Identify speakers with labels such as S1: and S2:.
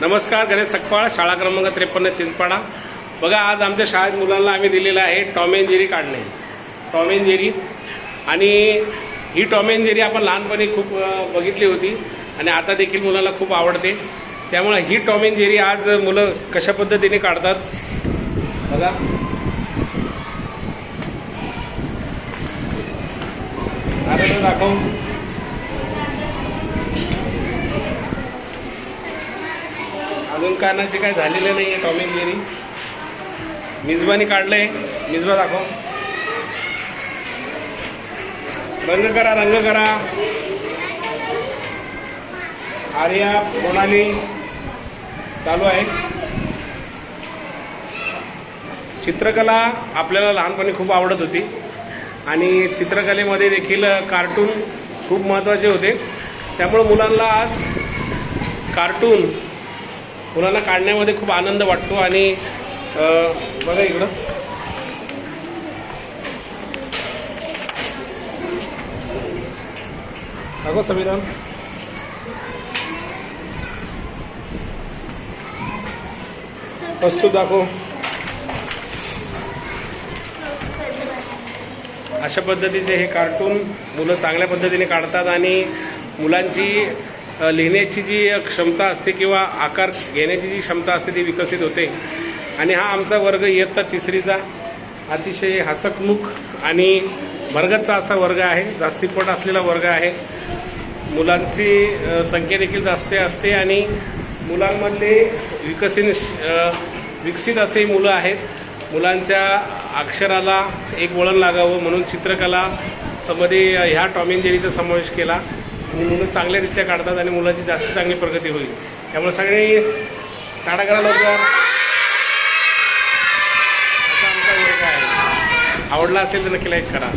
S1: नमस्कार गणेश सकपाळ शाळा क्रमांक त्रेपन्न चिंचपाडा. बघा आज आमच्या शाळेत मुलांना आम्ही दिलेलं आहे टॉम अँड जेरी काढणे. Tom and Jerry. आणि ही टॉम अँड जेरी आपण लहानपणी खूप बघितली होती आणि आता देखील मुलांना खूप आवडते. त्यामुळे ही टॉम अँड जेरी आज मुलं कशा पद्धतीने काढतात? बघा. दाखव दोन कानाचे काय झालेले नाही आहे टॉमिक अँड जेरी मिजबानी काढलंय. मिजबा दाखव. रंग करा रंग करा. आर्या मोनाली चालू आहे. चित्रकला आपल्याला लहानपणी खूप आवडत होती. आणि चित्रकलेमध्ये देखील कार्टून खूप महत्त्वाचे होते. त्यामुळं मुलांना आज कार्टून मुलांना काढण्यामध्ये खूप आनंद वाटतो आणि बघा इकडं. दाखव संविधान वस्तू दाखव. अशा पद्धतीचे हे कार्टून मुलं चांगल्या पद्धतीने काढतात आणि मुलांची लिहिण्याची जी क्षमता असते किंवा आकार घेण्याची जी क्षमता असते ती विकसित होते. आणि हा आमचा वर्ग इयत्ता तिसरीचा अतिशय हसकमुख आणि भरगतचा असा वर्ग आहे. जास्तीपट असलेला वर्ग आहे. मुलांची संख्या देखील जास्त असते आणि मुलांमधले विकसित विकसित असे मुलं आहेत. मुलांच्या अक्षराला एक वळण लागावं म्हणून चित्रकला मध्ये ह्या टॉम जेरीचा समावेश केला. आणि मुलं चांगल्यारीत्या काढतात आणि मुलांची जास्त चांगली प्रगती होईल. त्यामुळे सगळे काढा करा लवकर असा आमचा आहे. आवडला असेल तर नक्की लाईक करा.